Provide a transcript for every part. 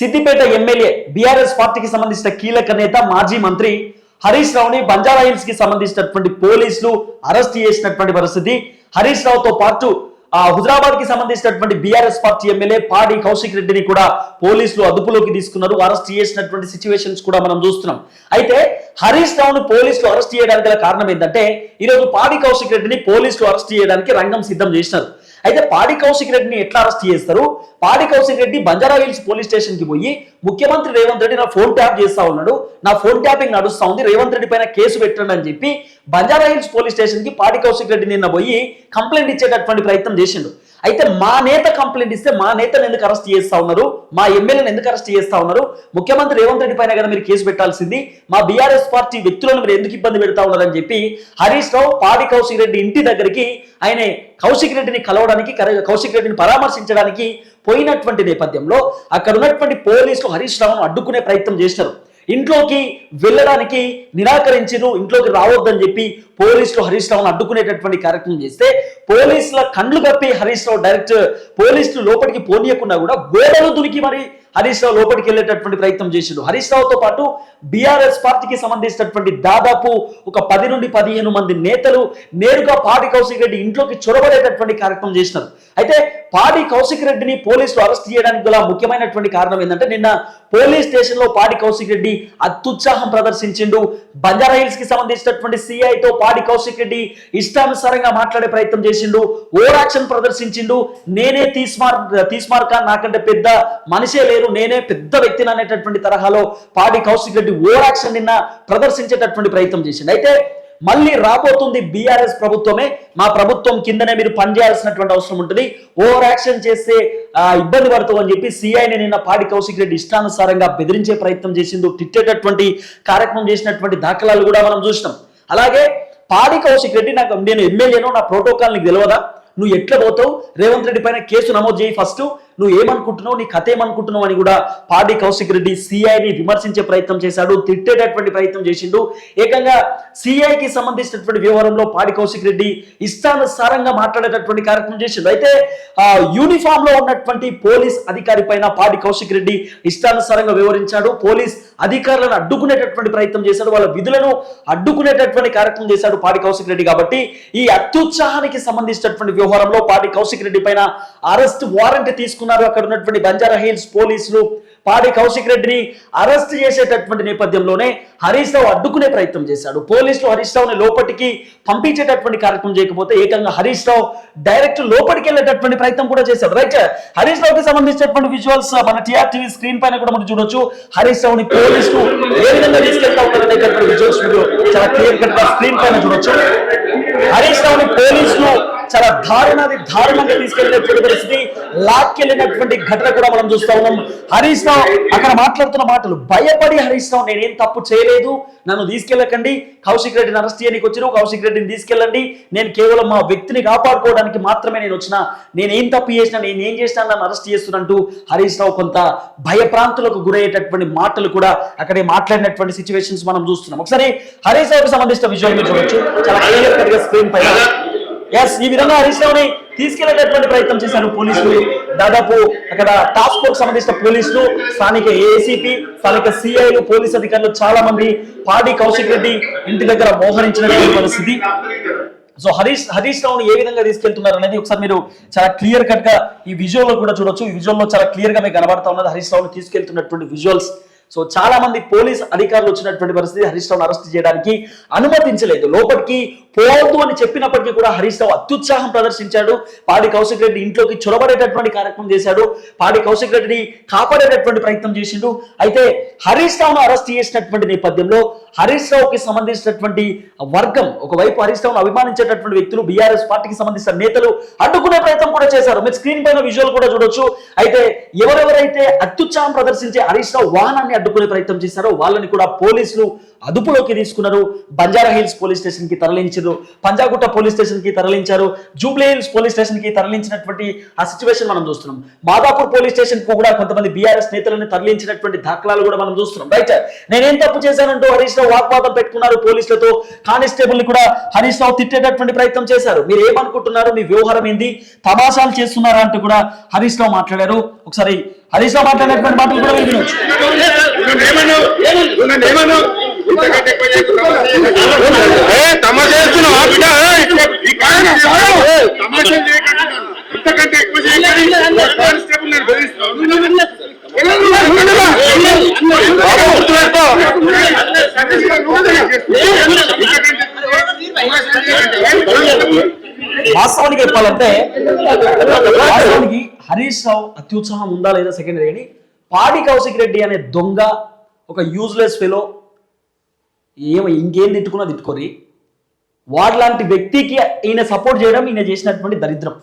Siddipet MLA BRS పార్టీకి సంబంధించిన కీలక నేత మాజీ మంత్రి హరీష్ రావుని బంజారా హిల్స్కి సంబంధించినటువంటి పోలీసులు అరెస్ట్ చేసినటువంటి పరిస్థితి. హరీష్ రావుతో పాటు ఆ హుజరాబాద్కి సంబంధించినటువంటి బీఆర్ఎస్ పార్టీ ఎమ్మెల్యే పాడి కౌశిక్ రెడ్డిని కూడా పోలీసులు అదుపులోకి తీసుకున్నారు. అరెస్ట్ చేసినటువంటి సిచ్యువేషన్స్ కూడా మనం చూస్తున్నాం. అయితే హరీష్ రావును పోలీసులు అరెస్ట్ చేయడానికి గల కారణం ఏంటంటే ఈరోజు పాడి కౌశిక్ రెడ్డిని పోలీసులు అరెస్ట్ చేయడానికి రంగం సిద్ధం చేసినారు. అయితే పాడి కౌశిక్ రెడ్డిని ఎట్లా అరెస్ట్ చేస్తారు? పాడి కౌశిక్ రెడ్డి బంజారా హిల్స్ పోలీస్ స్టేషన్కి పోయి ముఖ్యమంత్రి రేవంత్ రెడ్డి నా ఫోన్ ట్యాప్ చేస్తా ఉన్నాడు. నా ఫోన్ ట్యాపింగ్ నడుస్తా ఉంది. రేవంత్ రెడ్డి పైన కేసు పెట్టండి అని చెప్పి బంజారా హిల్స్ పోలీస్ స్టేషన్కి పాడి కౌశిక్ రెడ్డి నిన్న పోయి కంప్లైంట్ ఇచ్చేటటువంటి ప్రయత్నం చేసిండు. అయితే మా నేత కంప్లైంట్ ఇస్తే మా నేతను ఎందుకు అరెస్ట్ చేస్తా ఉన్నారు? మా ఎమ్మెల్యేని ఎందుకు అరెస్ట్ చేస్తా ఉన్నారు? ముఖ్యమంత్రి రేవంత్ రెడ్డి పైన కదా మీరు కేసు పెట్టాల్సింది. మా బీఆర్ఎస్ పార్టీ వ్యక్తులను మీరు ఎందుకు ఇబ్బంది పెడతా ఉన్నారని చెప్పి హరీష్ రావు పాడి కౌశిక్ రెడ్డి ఇంటి దగ్గరికి ఆయన కౌశిక్ రెడ్డిని కలవడానికి కౌశిక్ రెడ్డిని పరామర్శించడానికి పోయినటువంటి నేపథ్యంలో అక్కడ ఉన్నటువంటి పోలీసులు హరీష్ రావును అడ్డుకునే ప్రయత్నం చేశారు. ఇంట్లోకి వెళ్ళడానికి నిరాకరించరు ఇంట్లోకి రావద్దని చెప్పి పోలీసులు హరీష్ రావును అడ్డుకునేటటువంటి కార్యక్రమం చేస్తే పోలీసుల కండ్లు కప్పి హరీష్ రావు డైరెక్ట్ పోలీసులు లోపలికి పోనీయకుండా కూడా గోడలు దునికి మరి హరీష్ రావు లోపలికి వెళ్ళేటటువంటి ప్రయత్నం చేసిండు. హరీష్ రావుతో పాటు బీఆర్ఎస్ పార్టీకి సంబంధించినటువంటి దాదాపు ఒక పది నుండి పదిహేను మంది నేతలు నేరుగా పాడి కౌశిక్ రెడ్డి ఇంట్లోకి చొరబడేటటువంటి కార్యక్రమం చేసినారు. అయితే పాడి కౌశిక్ రెడ్డిని పోలీసులు అరెస్ట్ చేయడానికి గల ముఖ్యమైనటువంటి కారణం ఏంటంటే నిన్న పోలీస్ స్టేషన్లో పాడి కౌశిక్ రెడ్డి అత్యుత్సాహం ప్రదర్శించిండు. బంజారా హిల్స్కి సంబంధించినటువంటి సిఐతో పాడి కౌశిక్ రెడ్డి ఇష్టానుసారంగా మాట్లాడే ప్రయత్నం చేసి చేసిండు ఓవర్ యాక్షన్ ప్రదర్శించిండు. నేనే తీస్మార్ తీస్మార్క నాకంటే పెద్ద మనిషే లేరు. నేనే పెద్ద వ్యక్తిని అనేటటువంటి తరహాలో పాడి కౌశిక్ రెడ్డి ఓవర్ యాక్షన్ నిన్న ప్రదర్శించేటటువంటి ప్రయత్నం చేసిండు. అయితే మళ్ళీ రాబోతుంది బీఆర్ఎస్ ప్రభుత్వమే. మా ప్రభుత్వం కిందనే మీరు పనిచేయాల్సినటువంటి అవసరం ఉంటుంది. ఓవర్ యాక్షన్ చేస్తే ఇబ్బంది పడుతుంది అని చెప్పి సిఐని నిన్న పాడి కౌశిక్ రెడ్డి ఇష్టానుసారంగా బెదిరించే ప్రయత్నం చేసిండు. తిట్టేటటువంటి కార్యక్రమం చేసినటువంటి దాఖలాలు కూడా మనం చూసినాం. అలాగే పాడి కౌశిక్ రెడ్డి నాకు నేను ఎమ్మెల్యేను నా ప్రోటోకాల్ నీకు తెలియదా నువ్వు ఎట్లా పోతావు? రేవంత్ రెడ్డి పైన కేసు నమోదు చేయి ఫస్ట్ నువ్వు ఏమనుకుంటున్నావు? నీ కథ ఏమనుకుంటున్నావు అని కూడా పాడి కౌశిక్ రెడ్డి సిఐని విమర్శించే ప్రయత్నం చేశాడు తిట్టేటటువంటి ప్రయత్నం చేసిండు. ఏకంగా సిఐకి సంబంధించినటువంటి వ్యవహారంలో పాడి కౌశిక్ రెడ్డి ఇష్టానుసారంగా మాట్లాడేటటువంటి కార్యక్రమం చేసిండు. అయితే ఆ యూనిఫామ్లో ఉన్నటువంటి పోలీస్ అధికారి పైన పాడి కౌశిక్ రెడ్డి ఇష్టానుసారంగా వివరించాడు. పోలీస్ అధికారులను అడ్డుకునేటటువంటి ప్రయత్నం చేశాడు వాళ్ళ విధులను అడ్డుకునేటటువంటి కార్యక్రమం చేశాడు పాటి కౌశిక్ రెడ్డి కాబట్టి ఈ అత్యుత్సాహానికి సంబంధించినటువంటి వ్యవహారంలో పాటి కౌశిక్ రెడ్డి పైన అరెస్ట్ వారెంట్ తీసుకున్నారు. అక్కడ ఉన్నటువంటి బంజారా హిల్స్ పోలీసులు పాడి కౌశిక్ రెడ్డిని అరెస్ట్ చేసేటటువంటి నేపథ్యంలోనే హరీష్ రావు అడ్డుకునే ప్రయత్నం చేశాడు. పోలీసులు హరీష్ రావుని లోపలికి పంపించేటటువంటి కార్యక్రమం చేయకపోతే ఏకంగా హరీష్ రావు డైరెక్ట్ లోపలికి వెళ్ళేటటువంటి ప్రయత్నం కూడా చేశాడు. రైట్ హరీష్ రావుకి సంబంధించినటువంటి విజువల్స్ మన టీఆర్ టీవీ స్క్రీన్ పైన కూడా మనం చూడొచ్చు. హరీష్ రావుని పోలీసులు ఏ విధంగా తీసుకెళ్తా ఉన్నారనేటటువంటి విజువల్స్ మీరు చాలా క్లియర్ కట్గా స్క్రీన్ పైన చూడొచ్చు. హరీష్ రావుని పోలీసులు చాలా దారుణాది దారుణంగా తీసుకెళ్ళినటువంటి పరిస్థితి. లాక్కెళ్ళినటువంటి ఘటన కూడా మనం చూస్తా ఉన్నాం. హరీష్ రావు అక్కడ మాట్లాడుతున్న మాటలు భయపడి హరీష్ రావు నేనేం తప్పు చేయలేదు. నన్ను తీసుకెళ్ళకండి. కౌశిక్ రెడ్డిని అరెస్ట్ చేయడానికి వచ్చిన కౌశిక్ రెడ్డిని తీసుకెళ్ళండి. నేను కేవలం మా వ్యక్తిని కాపాడుకోవడానికి మాత్రమే నేను వచ్చిన. నేనేం తప్పు చేసినా నేను ఏం చేసినా నన్ను అరెస్ట్ చేస్తున్నట్టు హరీష్ రావు కొంత భయప్రాంతులకు గురయ్యేటటువంటి మాటలు కూడా అక్కడే మాట్లాడినటువంటి సిచ్యువేషన్స్ మనం చూస్తున్నాం. ఒకసారి హరీష్ రావుకి సంబంధించిన విజువల్ మీరు చూడొచ్చు. చాలా క్లియర్ కట్గా స్క్రీన్ పైన ఎస్ ఈ విధంగా హరీష్ రావుని తీసుకెళ్ళేటటువంటి ప్రయత్నం చేశారు పోలీసులు. దాదాపు అక్కడ టాస్క్ ఫోర్స్ సంబంధించిన పోలీసులు స్థానిక ఏసీపీ స్థానిక సిఐలు పోలీస్ అధికారులు చాలా మంది పాడి కౌశిక్ రెడ్డి ఇంటి దగ్గర మోహరించినటువంటి పరిస్థితి. సో హరీష్ హరీష్ రావుని ఏ విధంగా తీసుకెళ్తున్నారు అనేది ఒకసారి మీరు చాలా క్లియర్ కట్గా ఈ విజువల్లో కూడా చూడొచ్చు. ఈ విజువల్లో చాలా క్లియర్గా మీకు కనబడతా ఉన్నది హరీష్ రావుని తీసుకెళ్తున్నటువంటి విజువల్స్ సో చాలా మంది పోలీస్ అధికారులు వచ్చినటువంటి పరిస్థితి హరీష్ రావును అరెస్ట్ చేయడానికి అనుమతించలేదు. లోపలికి పోవద్దు అని చెప్పినప్పటికీ కూడా హరీష్ రావు అత్యుత్సాహం ప్రదర్శించాడు. పాడి కౌశిక్ రెడ్డి ఇంట్లోకి చొరబడేటటువంటి కార్యక్రమం చేశాడు. పాడి కౌశిక్ రెడ్డిని కాపాడేటటువంటి ప్రయత్నం చేసిండు. అయితే హరీష్ రావును అరెస్ట్ చేసినటువంటి నేపథ్యంలో హరీష్ రావుకి సంబంధించినటువంటి వర్గం ఒకవైపు హరీష్ రావును అభిమానించేటటువంటి వ్యక్తులు బీఆర్ఎస్ పార్టీకి సంబంధించిన నేతలు అడ్డుకునే ప్రయత్నం కూడా చేశారు. మీరు స్క్రీన్ పైన విజువల్ కూడా చూడొచ్చు. అయితే ఎవరెవరైతే అత్యుత్సాహం ప్రదర్శించే హరీష్ రావు వాహనాన్ని అడ్డుకునే ప్రయత్నం చేశారో వాళ్ళని కూడా పోలీసులు అదుపులోకి తీసుకున్నారు. బంజారా హిల్స్ పోలీస్ స్టేషన్కి తరలించారు. పంజాగుట్ట పోలీస్ స్టేషన్కి తరలించారు. జూబ్లీ పోలీస్ స్టేషన్కి తరలించినటువంటి ఆ సిచ్యువేషన్ మనం చూస్తున్నాం. మాదాపూర్ పోలీస్ స్టేషన్ కూడా కొంతమంది బీఆర్ఎస్ నేతలను తరలించినటువంటి దాఖలాలు కూడా మనం చూస్తున్నాం. రైట్ నేనేం తప్పు చేశానంటూ హరీష్ రావు వాగ్వాదం పెట్టుకున్నారు పోలీసులతో. కానిస్టేబుల్ని కూడా హరీష్ రావు తిట్టేటటువంటి ప్రయత్నం చేశారు. మీరు ఏమనుకుంటున్నారు? మీ వ్యవహారం ఏంది? తమాషాలు చేస్తున్నారా అంటూ కూడా హరీష్ రావు మాట్లాడారు. ఒకసారి హరీష్ రావు మాట్లాడినటువంటి మాటలు కూడా వినొచ్చు చేస్తున్నావా బిడ్డ ఇంతకంటే ఎక్కువ వాస్తవానికి చెప్పాలంటే వాస్తవానికి హరీష్ రావు అత్యుత్సాహం ఉందా లేదా సెకండరీ కానీ పాడి కౌశిక్ రెడ్డి అనే దొంగ ఒక యూజ్లెస్ ఫెలో ఏమో ఇంకేం తిట్టుకున్నా తిట్టుకోరి వాడిలాంటి వ్యక్తికి ఈయన సపోర్ట్ చేయడం ఈయన చేసినటువంటి దరిద్రం.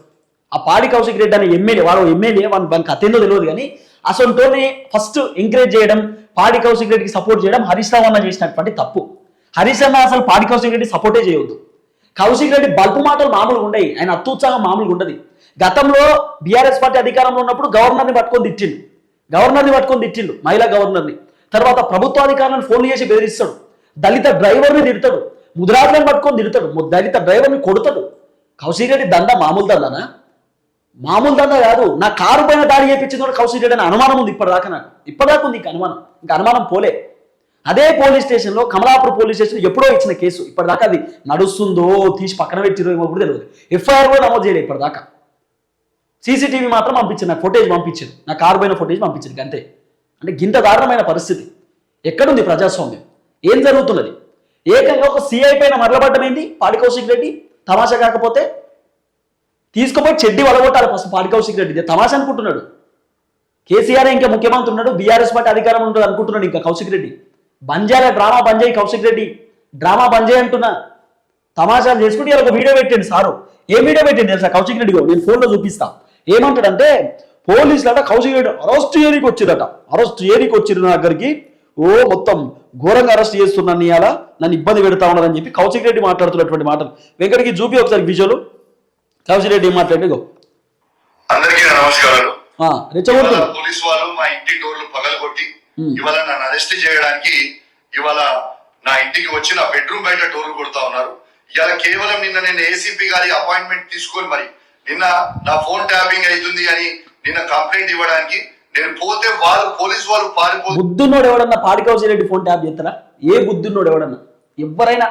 ఆ పాడి కౌశిక్ రెడ్డి అనే ఎమ్మెల్యే వాడు ఎమ్మెల్యే వాడి వానికి అతేందో తెలియదు కానీ అసలుతోనే ఫస్ట్ ఎంకరేజ్ చేయడం పాడి కౌశిక్ రెడ్డికి సపోర్ట్ చేయడం హరీష్ రావు అన్న చేసినటువంటి తప్పు. హరీష్ అన్న అసలు పాడి కౌశిక్ రెడ్డి సపోర్టే చేయవద్దు కౌశిక్ రెడ్డి బల్పు మాటలు మామూలుగా ఉండయి ఆయన అత్యుత్సాహం మామూలుగా ఉండదు. గతంలో బీఆర్ఎస్ పార్టీ అధికారంలో ఉన్నప్పుడు గవర్నర్ని పట్టుకొని తిట్టిండు. గవర్నర్ని పట్టుకొని తిట్టిండు మహిళా గవర్నర్ని. తర్వాత ప్రభుత్వాధికారులను ఫోన్ చేసి బెదిరిస్తాడు. దళిత డ్రైవర్ని తిడతాడు. ముదిరాజులను పట్టుకొని తిడతాడు. దళిత డ్రైవర్ని కొడతాడు. కౌశిక్ రెడ్డి దండ మామూలు దండనా? మామూలు దండ కాదు. నా కారు పైన దాడి చేయించింది కూడా కౌశిక్ రెడ్డి అని అనుమానం ఉంది ఇప్పటిదాకా నాకు. ఇప్పటిదాకా ఉంది ఇంకా అనుమానం. ఇంకా అనుమానం పోలే. అదే పోలీస్ స్టేషన్లో కమలాపూర్ పోలీస్ స్టేషన్ ఎప్పుడో ఇచ్చిన కేసు. ఇప్పటిదాకా అది నడుస్తుందో తీసి పక్కన పెట్టిరో ఏమో కూడా తెలియదు. ఎఫ్ఐఆర్ కూడా నమోదు చేయలేదు ఇప్పటిదాకా. సీసీటీవీ మాత్రం పంపించింది. నా ఫుటేజ్ పంపించారు నా కారు పైన ఫుటేజ్ పంపించింది. అంతే. అంటే గింత దారుణమైన పరిస్థితి. ఎక్కడుంది ప్రజాస్వామ్యం? ఏం జరుగుతున్నది? ఏకంగా ఒక సిఐ పైన మరలబడ్డమైంది? పాడి కౌశిక్ రెడ్డి? తమాషా కాకపోతే? తీసుకుపోయి చెడ్డి వలగొట్టాలి ఫస్ట్ పాడి కౌశిక్ రెడ్డి తమాషా అనుకుంటున్నాడు. కేసీఆర్ ఇంకా ముఖ్యమంత్రి ఉన్నాడు బీఆర్ఎస్ పార్టీ అధికారం ఉంటుంది అనుకుంటున్నాడు ఇంకా కౌశిక్ రెడ్డి. బంజారా డ్రామా బంజాయి కౌశిక్ రెడ్డి. డ్రామా బంజాయి అంటున్నా. తమాషాలు చేసుకుంటే ఇలా ఒక వీడియో పెట్టండి సారు. ఏ వీడియో పెట్టండి తెలుసా కౌశిక్ రెడ్డి నేను ఫోన్లో చూపిస్తా. ఏమంటాడంటే పోలీసులు అట కౌశిక్ రెడ్డి అరెస్ట్ ఏరికి వచ్చిరట అరెస్ట్ ఏరికి వచ్చిన నా దగ్గరికి ఓ మొత్తం ఘోరంగా అరెస్ట్ చేస్తున్నాను ఇవాళ నన్ను ఇబ్బంది పెడతా ఉన్నారని చెప్పి కౌశిక్ రెడ్డి మాట్లాడుతున్నటువంటి మాటలు. వెంకటకి చూపి ఒకసారి విజువల్. కౌశిక్ రెడ్డి ఏం మాట్లాడి గో అందరికీ నమస్కారాలు. పోలీసు వాళ్ళు మా ఇంటి డోర్లు పగలగొట్టి. ఇవాళ నన్ను అరెస్ట్ చేయడానికి ఇవాళ నా ఇంటికి వచ్చి నా బెడ్రూమ్ బయట డోర్లు కొడతా ఉన్నారు. ఇవాళ కేవలం నిన్న నేను ఏసీపీ గారి అపాయింట్మెంట్ తీసుకొని మరి నిన్న నా ఫోన్ ట్యాపింగ్ అవుతుంది అని నిన్న కంప్లైంట్ ఇవ్వడానికి నేను పోతే వాళ్ళు పోలీసు వాళ్ళు పారిపో బుద్ధున్నోడు ఎవడన్నా పాడి కౌశిక్ రెడ్డి ఫోన్ ట్యాప్ చేస్తారా ఏ బుద్ధున్నోడు ఎవడన్నా? ఎవరైనా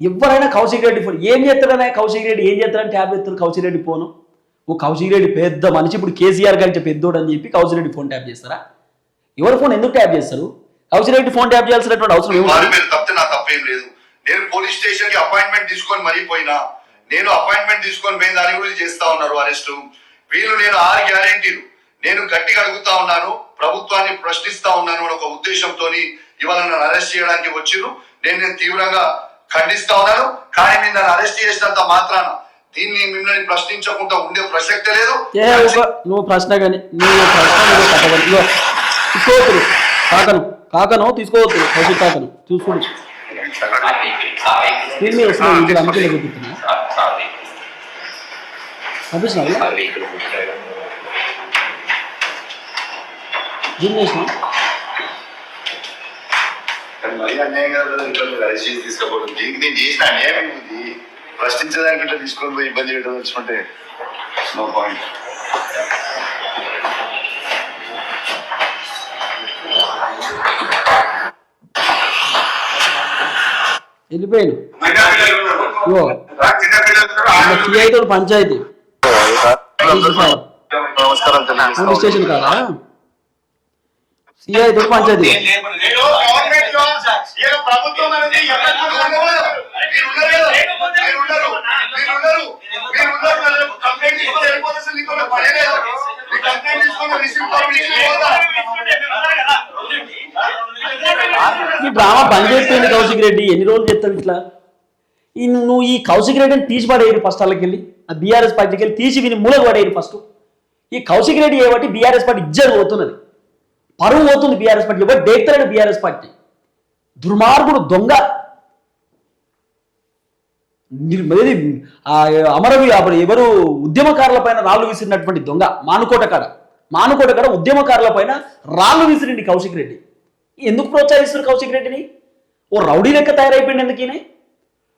ఎవరైనా కౌశిక్ రెడ్డి ఫోన్ ఏం చేస్తాడనే కౌశిక్ రెడ్డి ఏం చేస్తాడని ట్యాప్ చేస్తారు కౌశిక్ రెడ్డి ఫోను? ఓ కౌశిక్ రెడ్డి పెద్ద మనిషి ఇప్పుడు కేసీఆర్ కంటే పెద్దోడు అని చెప్పి కౌశిక్ రెడ్డి ఫోన్ ట్యాప్ చేస్తారా? ఎవరి ఫోన్ ఎందుకు ట్యాప్ చేస్తారు? కౌశిక్ రెడ్డి ఫోన్ ట్యాప్ చేయాల్సినటువంటి అవసరం తప్పితే నా తప్పేం లేదు. నేను పోలీస్ స్టేషన్కి అపాయింట్మెంట్ తీసుకొని మరీ పోయినా. నేను అపాయింట్మెంట్ తీసుకొని పోయిన దాని గురించి చేస్తా ఉన్నారు అరెస్ట్. వీళ్ళు నేను ఆరు గ్యారెంటీలు. నేను గట్టిగా అడుగుతా ఉన్నాను ప్రభుత్వాన్ని ప్రశ్నిస్తా ఉన్నాను అనే ఒక ఉద్దేశంతో ఇవాళ నన్ను అరెస్ట్ చేయడానికి వచ్చిర్రు. నేను నేను తీవ్రంగా ఖండిస్తా ఉన్నాను. కానీ మీరు నన్ను అరెస్ట్ చేసినంత మాత్రాన దీన్ని మిమ్మల్ని ప్రశ్నించకుండా ఉండే ప్రసక్తే లేదు. నువ్వు ప్రశ్న కానీ నువ్వు ప్రశ్న తీసుకోవద్దు. కాకను. కాకను తీసుకోవద్దు. కౌశిక్ కాకను. చూసుకోండి. స్క్రీన్ మీద వస్తున్నాయి విజువల్ అందుకే చూపిస్తున్నా జూమ్ చేసిన. మరి అన్యాయం కాదు కదా ఇట్లా మీరు అరెస్ట్ చేసి తీసుకోకూడదు దీనికి నేను చేసిన అన్యాయం ఇది ప్రశ్నించడానికి ఇట్లా తీసుకొని పోయి ఇబ్బంది వచ్చుకుంటే నో పాయింట్. వెళ్ళిపోయాను పంచాయతీ. నమస్కారం స్టేషన్ కాదా? సిఐ తోటి పంచాయతీ ఈ డ్రామా బంద్ చేస్తుంది కౌశిక్ రెడ్డి. ఎన్ని రోజులు చెప్తావు ఇట్లా? ఈ నువ్వు- ఈ కౌశిక్ రెడ్డిని తీసి పడేయరు ఫస్ట్ వాళ్ళకి వెళ్ళి. ఆ బీఆర్ఎస్ పార్టీకి వెళ్ళి తీసి విని మూలకు పడేయరు ఫస్ట్ ఈ కౌశిక్ రెడ్డి ఏబట్టి బీఆర్ఎస్ పార్టీ ఇజ్జత్ పోతున్నది. పరువు పోతుంది బీఆర్ఎస్ పార్టీ ఎవరు డేక్తలేడు బీఆర్ఎస్ పార్టీ దుర్మార్గుడు దొంగ. నిర్- ఏది అమరవి ఎవరు ఉద్యమకారుల పైన రాళ్ళు విసిరినటువంటి దొంగ మానుకోట కాడ. మానుకోట కాడ ఉద్యమకారుల పైన రాళ్ళు విసిరిండి కౌశిక్ రెడ్డి. ఎందుకు ప్రోత్సహిస్తారు కౌశిక్ రెడ్డిని? ఓ రౌడీ లెక్క తయారైపోయింది ఎందుకు ఈయన?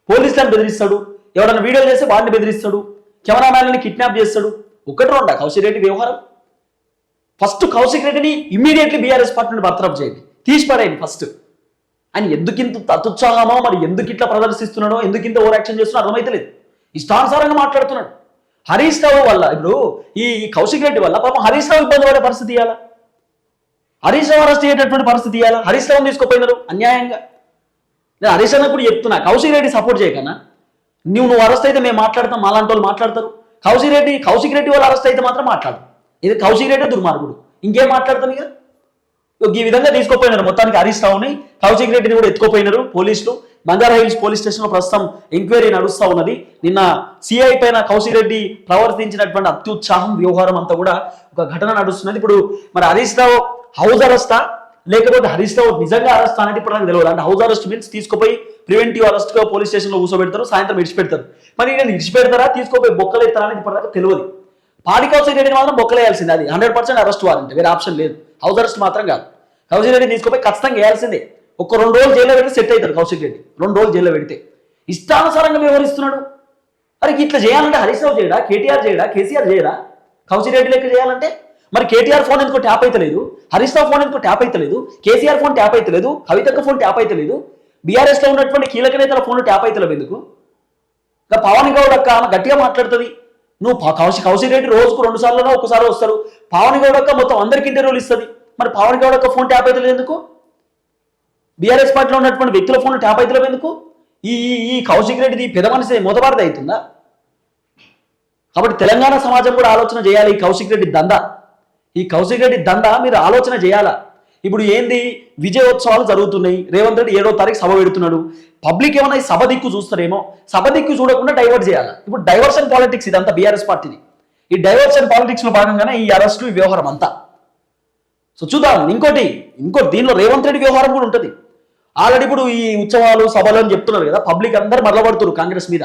పోలీసులను బెదిరిస్తాడు ఎవడన్నా వీడియోలు చేస్తే వాడిని బెదిరిస్తాడు కెమెరామ్యాన్ని కిడ్నాప్ చేస్తాడు. ఒకటి రెండా కౌశిక్ రెడ్డి వ్యవహారం? ఫస్ట్ కౌశిక్ రెడ్డిని ఇమ్మీడియట్లీ బీఆర్ఎస్ పార్టీని బర్తరఫ్ చేయండి. తీసి పడేయండి ఫస్ట్. ఆయన ఎందుకింత తతుత్సాహమో మరి ఎందుకు ఇట్లా ప్రదర్శిస్తున్నాడో ఎందుకింత ఓవర్ యాక్షన్ చేస్తున్నాడో అర్థమైతలేదు ఇష్టానుసారంగా మాట్లాడుతున్నాడు. హరీష్ రావు వల్ల ఇప్పుడు ఈ కౌశిక్ రెడ్డి వల్ల పాపం హరీష్ రావు ఇబ్బంది పడే పరిస్థితి ఇవ్వాలా హరీష్ రావు అరెస్ట్ అయ్యేటటువంటి పరిస్థితి ఇవ్వాలా హరీష్ రావు తీసుకుపోయినారు అన్యాయంగా. నేను హరీష్ రావు కూడా చెప్తున్నా కౌశిక్ రెడ్డి సపోర్ట్ చేయకన్నా నువ్వు నువ్వు అరెస్ట్ అయితే మేము మాట్లాడతాం మాలాంటి వాళ్ళు మాట్లాడతారు. కౌశిక్ రెడ్డి కౌశిక్ రెడ్డి వాళ్ళు అరెస్ట్ అయితే మాత్రం మాట్లాడు ఇది కౌశిక్ రెడ్డి దుర్మార్గుడు. ఇంకేం మాట్లాడతాను ఇక? ఈ విధంగా తీసుకోపోయినారు. మొత్తానికి హరీష్ రావుని కౌశిక్ రెడ్డిని కూడా ఎత్తుకుపోయినారు పోలీసులు. బంజారా హిల్స్ పోలీస్ స్టేషన్లో ప్రస్తుతం ఎంక్వైరీ నడుస్తూ ఉన్నది. నిన్న సిఐ పైన కౌశిక్ రెడ్డి ప్రవర్తించినటువంటి అత్యుత్సాహం వ్యవహారం అంతా కూడా ఒక ఘటన నడుస్తున్నది. ఇప్పుడు మరి హరీష్ రావు హౌస్ అరెస్టా లేకపోతే హరీష్ రావు నిజంగా అరెస్ట్ అనేది ఇప్పుడు నాకు తెలియదు అంటే హౌస్ అరెస్ట్ మీన్స్ తీసుకుపోయి ప్రివెంటివ్ అరెస్ట్గా పోలీస్ స్టేషన్లో కూర్చోబెడతారు సాయంత్రం ఇడిచిపెడతారు మరి నేను ఇడిచిపెడతారా తీసుకుపోయి బొక్కలు ఎత్తారా అనేది ఇప్పటిదాకా తెలియదు పాడి కౌశిక్ రెడ్డిని మాత్రం బొక్కలేయాల్సిందే. అది హండ్రెడ్ పర్సెంట్ అరెస్ట్ వారంట. వేరే ఆప్షన్ లేదు. హౌస్ అరెస్ట్ మాత్రం కాదు. కౌశిక్ రెడ్డి తీసుకుపోయి ఖచ్చితంగా వేయాల్సిందే. ఒక రెండు రోజులు జైల్లో పెడితే సెట్ అవుతాడు కౌశిక్ రెడ్డి. రెండు రోజులు జైల్లో పెడితే. ఇష్టానుసారంగా వ్యవహరిస్తున్నాడు. మరి ఇట్లా చేయాలంటే హరీష్ రావు చేయడా? కేటీఆర్ చేయడా? కేసీఆర్ చేయడా? కౌశిక్ రెడ్డి లెక్క చేయాలంటే? మరి కేటీఆర్ ఫోన్ ఎందుకో ట్యాప్ అవుతలేదు హరీష్ రావు ఫోన్ ఎందుకో ట్యాప్ అవుతలేదు కేసీఆర్ ఫోన్ ట్యాప్ అవుతలేదు కవితక్క ఫోన్ ట్యాప్ అవుతలేదు బీఆర్ఎస్లో ఉన్నటువంటి కీలక నేతల ఫోన్ ట్యాప్ అవుతలేవు ఎందుకు? ఇంకా పవన్ గౌడ్ అక్క ఆమె గట్టిగా మాట్లాడుతుంది. నువ్వు ప- కౌశిక్ రెడ్డి రోజుకు రెండు సార్లు ఒకసారి వస్తారు. పవన్ గౌడక్క మొత్తం అందరికి ఇంటర్వ్యూలు ఇస్తుంది. మరి పవన్ గౌడక్క ఫోన్ ట్యాప్ అయితే ఎందుకు? బీఆర్ఎస్ పార్టీలో ఉన్నటువంటి వ్యక్తుల ఫోన్ ట్యాప్ అయితే ఎందుకు? ఈ ఈ- ఈ కౌశిక్ రెడ్డిది పెద్ద మనిషి మొదబారద అవుతుందా? కాబట్టి తెలంగాణ సమాజం కూడా ఆలోచన చేయాలి ఈ కౌశిక్ రెడ్డి దందా. ఈ కౌశిక్ రెడ్డి దందా మీరు ఆలోచన చేయాలా? ఇప్పుడు ఏంది? విజయోత్సవాలు జరుగుతున్నాయి. రేవంత్ రెడ్డి ఏడో తారీఖు సభ పెడుతున్నాడు. పబ్లిక్ ఏమైనా ఈ సభ దిక్కు చూస్తారేమో సభ దిక్కు చూడకుండా డైవర్ట్ చేయాలి? ఇప్పుడు డైవర్షన్ పాలిటిక్స్ ఇదంతా బీఆర్ఎస్ పార్టీది. ఈ డైవర్షన్ పాలిటిక్స్లో భాగంగానే ఈ అరెస్టు ఈ వ్యవహారం అంతా. సో చూద్దాం. ఇంకోటి ఇంకోటి దీనిలో రేవంత్ రెడ్డి వ్యవహారం కూడా ఉంటుంది. ఆల్రెడీ ఇప్పుడు ఈ ఉత్సవాలు సభలు అని చెప్తున్నారు కదా పబ్లిక్ అందరు మరలబడుతున్నారు కాంగ్రెస్ మీద.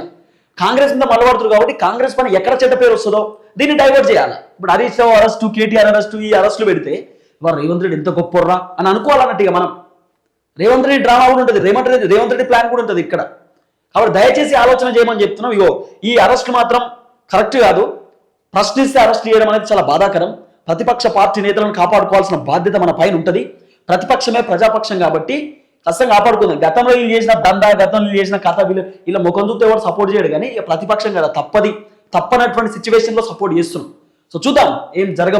కాంగ్రెస్ మీద మరలబడుతున్నారు కాబట్టి కాంగ్రెస్ పైన ఎక్కడ చెడ్డ పేరు వస్తుందో దీన్ని డైవర్ట్ చేయాలి? ఇప్పుడు Harish Rao arrest KTR arrest ఈ అరెస్టులు పెడితే వారు రేవంత్ రెడ్డి ఎంత గొప్పర్రా అని అనుకోవాలన్నట్టు ఇక మనం. రేవంత్ రెడ్డి డ్రామా కూడా ఉంటుంది. రేవంత్ రెడ్డి రేవంత్ రెడ్డి ప్లాన్ కూడా ఉంటుంది ఇక్కడ. కాబట్టి దయచేసి ఆలోచన చేయమని చెప్తున్నాం. ఇగో ఈ అరెస్ట్ మాత్రం కరెక్ట్ కాదు. ప్రశ్నిస్తే అరెస్ట్ చేయడం అనేది చాలా బాధాకరం. ప్రతిపక్ష పార్టీ నేతలను కాపాడుకోవాల్సిన బాధ్యత మన పైన ఉంటుంది. ప్రతిపక్షమే ప్రజాపక్షం కాబట్టి ఖచ్చితంగా కాపాడుకుందాం. గతంలో వీళ్ళు చేసిన దందా గతంలో వీళ్ళు చేసిన కథ వీళ్ళు ఇలా ముఖం చూస్తే ఎవరు సపోర్ట్ చేయడు కానీ ప్రతిపక్షం కదా. తప్పది. తప్పనటువంటి సిచ్యువేషన్లో సపోర్ట్ చేస్తున్నాం. సో చూద్దాం ఏం జరగ